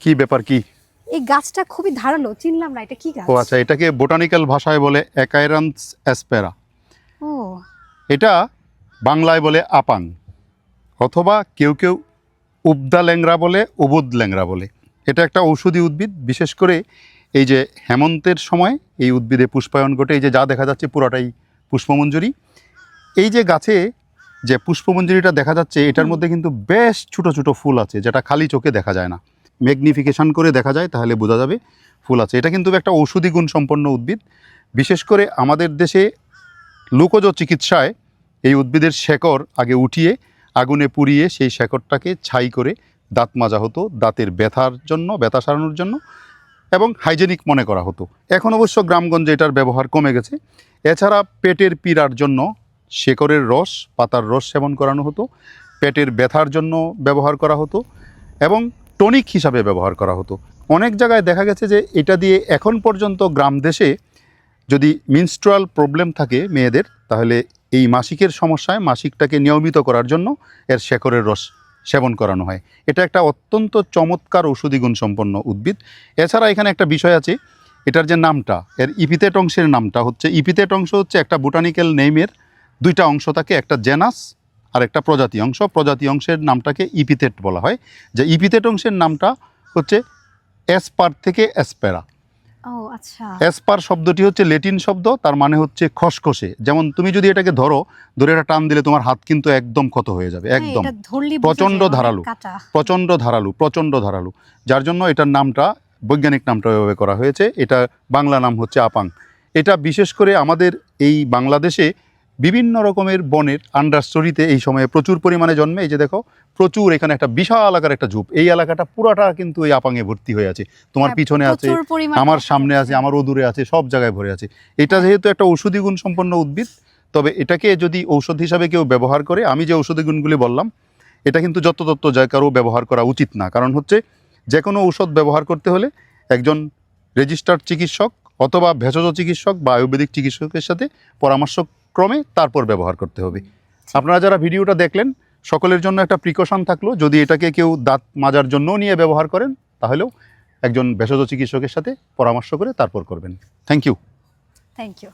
কি ব্যাপার কি? এই গাছটা খুবই ধারালো চিনলাম না এটা কি গাছ? ও আচ্ছা এটাকে বোটানিক্যাল ভাষায় বলে অ্যাকাইরান্স অ্যাসপেরা। ও। এটা বাংলায় বলে আপাং অথবা কেউ কেউ উবদা ল্যাংরা বলে উবুদ ল্যাংরা বলে। এটা একটা ঔষধি উদ্ভিদ বিশেষ করে এই যে হেমন্তের সময় এই উদ্ভিদে পুষ্পায়ন ঘটে এই যে যা দেখা যাচ্ছে পুরোটাই পুষ্পমঞ্জুরি। এই যে গাছে যে পুষ্পমঞ্জুরিটা দেখা যাচ্ছে এটার মধ্যে কিন্তু বেশ ছোট ছোট ফুল আছে যেটা খালি চোখে দেখা যায় না। ম্যাগনিফিকেশন করে দেখা যায়, তাহলে বোঝা যাবে ফুল আছে। এটা কিন্তু একটা ঔষধি গুণ সম্পন্ন উদ্ভিদ। বিশেষ করে আমাদের দেশে লোকজ চিকিৎসায় এই উদ্ভিদের শেকড় আগে উঠিয়ে, আগুনে পুড়িয়ে সেই শেকড়টাকে ছাই করে দাঁত মাজা হতো, দাঁতের ব্যথার জন্য, ব্যথা সারানোর জন্য এবং হাইজেনিক মনে করা হতো। এখন অবশ্য গ্রামগঞ্জে এটার ব্যবহার কমে গেছে। এছাড়া পেটের পীড়ার জন্য শেকড়ের রস, পাতার রস সেবন করানো হতো। পেটের ব্যথার জন্য ব্যবহার করা হতো এবং টনিক হিসাবে ব্যবহার করা হতো। অনেক জায়গায় দেখা গেছে যে এটা দিয়ে এখন পর্যন্ত গ্রাম দেশে যদি মিনস্ট্রাল প্রবলেম থাকে মেয়েদের, তাহলে এই মাসিকের সমস্যায় মাসিকটাকে নিয়মিত করার জন্য এর শেকড়ের রস সেবন করানো হয়। এটা একটা অত্যন্ত চমৎকার ঔষধি গুণ সম্পন্ন উদ্ভিদ। এছাড়া এখানে একটা বিষয় আছে, এটার যে নামটা, এর ইপিতেট অংশের নামটা হচ্ছে ইপিতেট অংশ হচ্ছে একটা বোটানিক্যাল নেইমের দুইটা অংশ থাকে একটা জেনাস আর একটা প্রজাতি অংশ। প্রজাতি অংশের নামটাকে ইপিতেট বলা হয়। যে ইপিতেট অংশের নামটা হচ্ছে অ্যাসপার থেকে অ্যাসপেরা আচ্ছা। অ্যাসপার শব্দটি হচ্ছে লেটিন শব্দ তার মানে হচ্ছে খসখসে। যেমন তুমি যদি এটাকে ধরো ধরে এটা টান দিলে তোমার হাত কিন্তু একদম ক্ষত হয়ে যাবে হ্যাঁ, একদম। প্রচণ্ড অনেক প্রচণ্ড ধারালো প্রচণ্ড ধারালো। যার জন্য এটার নামটা বৈজ্ঞানিক নামটা এভাবে করা হয়েছে। এটা বাংলা নাম হচ্ছে আপাং। এটা বিশেষ করে আমাদের এই বাংলাদেশে বিভিন্ন রকমের বনের আন্ডারস্টোরিতে এই সময়ে প্রচুর পরিমাণে জন্মে। এই যে দেখো প্রচুর এখানে একটা বিশাল আকার একটা ঝুপ। এই এলাকাটা পুরাটা কিন্তু এই আপাঙে ভর্তি হয়ে আছে। তোমার হ্যাঁ, পিছনে আছে আমার সামনে আছে আমার দূরে আছে সব জায়গায় ভরে আছে। এটা যেহেতু একটা ঔষধি গুণ সম্পন্ন উদ্ভিদ তবে এটাকে যদি ঔষধ হিসাবে কেউ ব্যবহার করে আমি যে ঔষধি গুণগুলি বললাম এটা কিন্তু যত্রতত্ত্ব জায়গারও ব্যবহার করা উচিত না। কারণ হচ্ছে যে কোনো ঔষধ ব্যবহার করতে হলে একজন রেজিস্টার্ড চিকিৎসক অথবা ভেষজ চিকিৎসক বা আয়ুর্বেদিক চিকিৎসকের সাথে পরামর্শক্রমে তারপর ব্যবহার করতে হবে। আপনারা যারা ভিডিওটা দেখলেন সকলের জন্য একটা প্রিকশন থাকল যদি এটাকে কেউ দাঁত মাজার জন্যও নিয়ে ব্যবহার করেন তাহলেও একজন ভেষজ চিকিৎসকের সাথে পরামর্শ করে তারপর করবেন। Thank you thank you